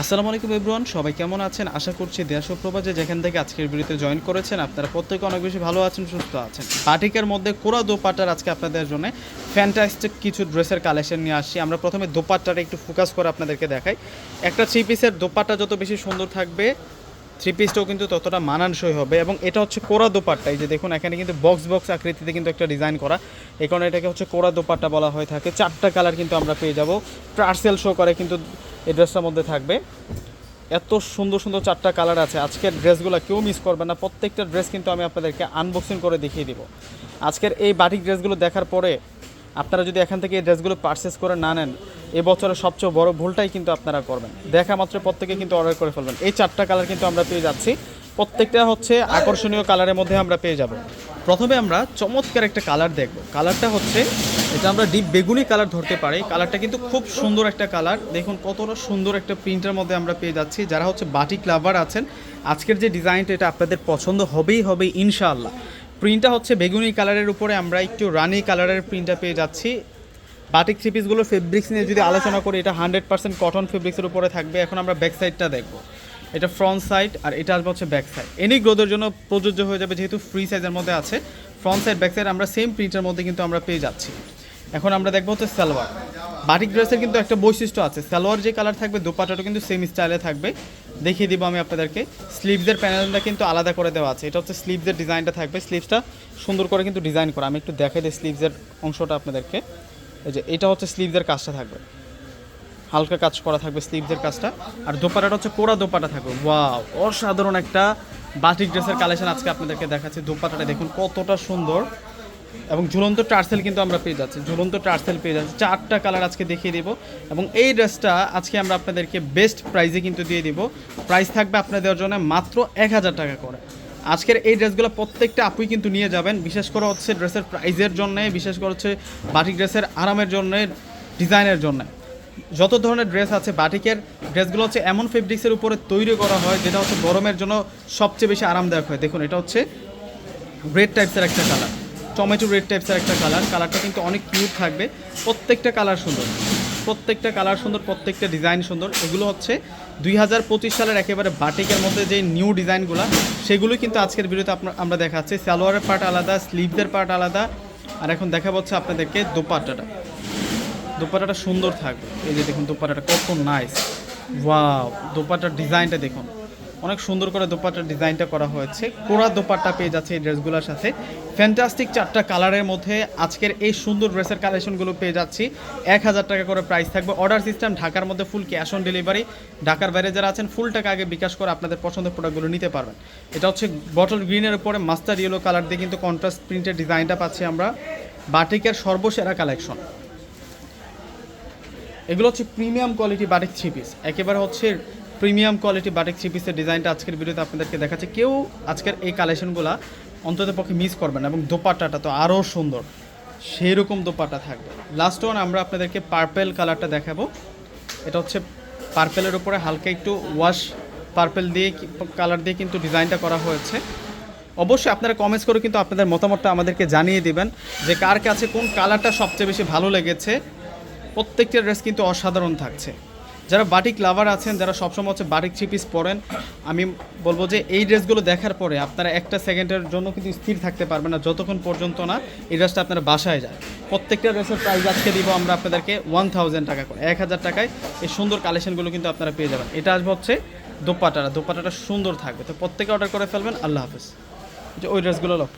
আসসালামু আলাইকুম, এভরিওয়ান। সবাই কেমন আছেন? আশা করছি দেশ ও প্রবাসে যেখান থেকে আজকের ভিডিওতে জয়েন করেছেন, আপনারা প্রত্যেকে অনেক বেশি ভালো আছেন, সুস্থ আছেন। পাটিকের মধ্যে কোরা দোপাটার আজকে আপনাদের জন্য ফ্যান্টাস্টিক কিছু ড্রেসের কালেকশন নিয়ে আসছি। আমরা প্রথমে দোপাট্টাটা একটু ফোকাস করে আপনাদেরকে দেখাই। একটা থ্রি পিসের দোপাট্টা যত বেশি সুন্দর থাকবে থ্রি পিসটাও কিন্তু ততটা মানানসই হবে এবং এটা হচ্ছে কোরা দোপাট্টা। এই যে দেখুন, এখানে কিন্তু বক্স বক্স আকৃতিতে কিন্তু একটা ডিজাইন করা। এই কারণে এটাকে হচ্ছে কোরা দোপাট্টা বলা হয়ে থাকে। চারটা কালার কিন্তু আমরা পেয়ে যাব। পার্সেল শো করে কিন্তু এই ড্রেসটার মধ্যে থাকবে। এত সুন্দর সুন্দর চারটা কালার আছে। আজকের ড্রেসগুলো কেউ মিস করবে না। প্রত্যেকটা ড্রেস কিন্তু আমি আপনাদেরকে আনবক্সিং করে দেখিয়ে দিব। আজকের এই বাটিক ড্রেসগুলো দেখার পরে আপনারা যদি এখান থেকে এই ড্রেসগুলো পারচেস করে না নেন এবছরের সবচেয়ে বড় ভুলটাই কিন্তু আপনারা করবেন। দেখা মাত্র প্রত্যেকে কিন্তু অর্ডার করে ফেলবেন। এই চারটা কালার কিন্তু আমরা পেয়ে যাচ্ছি। প্রত্যেকটা হচ্ছে আকর্ষণীয় কালারের মধ্যে আমরা পেয়ে যাব। প্রথমে আমরা চমৎকার একটা কালার দেখব। কালারটা হচ্ছে, এটা আমরা ডিপ বেগুনি কালার ধরতে পারি। কালারটা কিন্তু খুব সুন্দর একটা কালার দেখুন, কতটা সুন্দর একটা প্রিন্টের মধ্যে আমরা পেয়ে যাচ্ছি। যারা হচ্ছে বাটিক লাভার আছেন, আজকের যে ডিজাইনটা এটা আপনাদের পছন্দ হবেই হবে ইনশাআল্লাহ। প্রিন্টটা হচ্ছে বেগুনি কালারের উপরে, আমরা একটু রানি কালারের প্রিন্টটা পেয়ে যাচ্ছি। বাটিক থ্রি পিসগুলোর ফেব্রিক্স নিয়ে যদি আলোচনা করি, এটা হান্ড্রেড পার্সেন্ট কটন ফেব্রিক্সের উপরে থাকবে। এখন আমরা ব্যাক সাইডটা দেখব। এটা ফ্রন্ট সাইড আর এটা আসবে হচ্ছে ব্যাক সাইড এনি গ্রোথের জন্য প্রযোজ্য হয়ে যাবে যেহেতু ফ্রি সাইজের মধ্যে আছে। ফ্রন্ট সাইড ব্যাক সাইড আমরা সেম প্রিন্টের মধ্যে কিন্তু আমরা পেয়ে যাচ্ছি। এখন আমরা দেখব হচ্ছে সালোয়ার। বাটিক ড্রেসের কিন্তু একটা বৈশিষ্ট্য আছে। সালোয়ার যে কালার থাকবে, দোপাটাটা কিন্তু সেম স্টাইলে থাকবে। দেখিয়ে দিব আমি আপনাদেরকে। স্লিভসের প্যানেলটা কিন্তু আলাদা করে দেওয়া আছে। এটা হচ্ছে স্লিভসের ডিজাইনটা থাকবে। স্লিভসটা সুন্দর করে কিন্তু ডিজাইন করা। আমি একটু দেখাই দিই স্লিভসের অংশটা আপনাদেরকে। এই যে, এটা হচ্ছে স্লিভসের কাজটা থাকবে। হালকা কাজ করা থাকবে স্লিভসের কাজটা। আর দোপাটাটা হচ্ছে কোরা দোপাটা থাকবে। ওয়াও, অসাধারণ একটা বাটিক ড্রেসের কালেকশন আজকে আপনাদেরকে দেখাচ্ছি। দোপাটাটা দেখুন কতটা সুন্দর। এবং ঝুলন্ত টার্সেল কিন্তু আমরা পেয়ে যাচ্ছি। ঝুলন্ত টার্সেল পেয়ে যাচ্ছি। চারটা কালার আজকে দেখিয়ে দিব। এবং এই ড্রেসটা আজকে আমরা আপনাদেরকে বেস্ট প্রাইজে কিন্তু দিয়ে দিব। প্রাইস থাকবে আপনাদের জন্য মাত্র এক হাজার টাকা করে। আজকের এই ড্রেসগুলো প্রত্যেকটা আপুই কিন্তু নিয়ে যাবেন। বিশেষ করে হচ্ছে ড্রেসের প্রাইজের জন্য, বিশেষ করে হচ্ছে বাটিক ড্রেসের আরামের জন্য, ডিজাইনের জন্য। যত ধরনের ড্রেস আছে বাটিকের, ড্রেসগুলো হচ্ছে এমন ফেব্রিক্সের উপরে তৈরি করা হয়, যেটা হচ্ছে গরমের জন্য সবচেয়ে বেশি আরামদায়ক হয়। দেখুন, এটা হচ্ছে রেড টাইপসের একটা কালার টমেটো রেড টাইপসের একটা কালার। কালারটা কিন্তু অনেক কিউট থাকবে। প্রত্যেকটা কালার সুন্দর। প্রত্যেকটা কালার সুন্দর, প্রত্যেকটা ডিজাইন সুন্দর। এগুলো হচ্ছে দুই হাজার পঁচিশ সালের একেবারে বাটিকের মধ্যে যে নিউ ডিজাইনগুলো, সেগুলো কিন্তু আজকের ভিডিওতে আপনার আমরা দেখাচ্ছি। সালোয়ারের পার্ট আলাদা স্লিভদের পার্ট আলাদা। আর এখন দেখা হচ্ছে আপনাদেরকে দোপাট্টাটা। দোপাট্টাটা সুন্দর থাকবে। এই যে দেখুন, দোপাট্টাটা কত নাইস ওয়াও দোপাট্টার ডিজাইনটা দেখুন। অনেক সুন্দর করে দোপাট্টার ডিজাইনটা করা হয়েছে। কোরা দোপাট্টা পেয়ে যাচ্ছে এই ড্রেসগুলোর সাথে। ফ্যান্টাস্টিক চারটা কালারের মধ্যে আজকের এই সুন্দর ড্রেসের কালেকশনগুলো পেয়ে যাচ্ছি। এক হাজার টাকা করে প্রাইস থাকবে। অর্ডার সিস্টেম ঢাকার মধ্যে ফুল ক্যাশ অন ডেলিভারি ঢাকার বাইরে যারা আছেন ফুল টাকা আগে বিকাশ করে আপনাদের পছন্দের প্রোডাক্টগুলো নিতে পারবেন। এটা হচ্ছে বটল গ্রিনের উপরে মাস্টার ইয়েলো কালার দিয়ে কিন্তু কন্ট্রাস্ট প্রিন্টের ডিজাইনটা পাচ্ছি আমরা। বাটিকের সর্বসেরা কালেকশন এগুলো হচ্ছে premium quality batik three piece একেবারে হচ্ছে প্রিমিয়াম কোয়ালিটি বাটিক থ্রি পিসের ডিজাইনটা আজকের ভিডিওতে আপনাদেরকে দেখাচ্ছে। কেউ আজকের এই কালেকশনগুলো অন্তত পক্ষে মিস করবেন এবং দোপাট্টাটা তো আরও সুন্দর সেই রকম দোপাট্টা থাকবে। লাস্ট ওয়ান আমরা আপনাদেরকে পার্পেল কালারটা দেখাবো। এটা হচ্ছে পার্পেলের উপরে হালকা একটু ওয়াশ পার্পেল দিয়ে কালার দিয়ে কিন্তু ডিজাইনটা করা হয়েছে। অবশ্যই আপনারা কমেন্টস করে কিন্তু আপনাদের মতামতটা আমাদেরকে জানিয়ে দিবেন যে কার কাছে কোন কালারটা সবচেয়ে বেশি ভালো লেগেছে। প্রত্যেকটা ড্রেস কিন্তু অসাধারণ থাকছে। যারা বাটিক লাভার আছেন, যারা সবসময় হচ্ছে বাটিক থ্রি পিস পরেন, আমি বলব যে এই ড্রেসগুলো দেখার পরে আপনারা একটা সেকেন্ডের জন্য কিন্তু স্থির থাকতে পারবেন না, যতক্ষণ পর্যন্ত না এই ড্রেসটা আপনারা বাসায় যায় প্রত্যেকটা ড্রেসের প্রাইস আজকে দিব আমরা আপনাদেরকে ওয়ান থাউজেন্ড টাকা করে, এক হাজার টাকায় এই সুন্দর কালেকশনগুলো কিন্তু আপনারা পেয়ে যাবেন। এটা আসবে হচ্ছে দোপাটাটা দোপাটাটা সুন্দর থাকবে। তো প্রত্যেকে অর্ডার করে ফেলবেন, আল্লাহ হাফেজ। যে ওই ড্রেসগুলো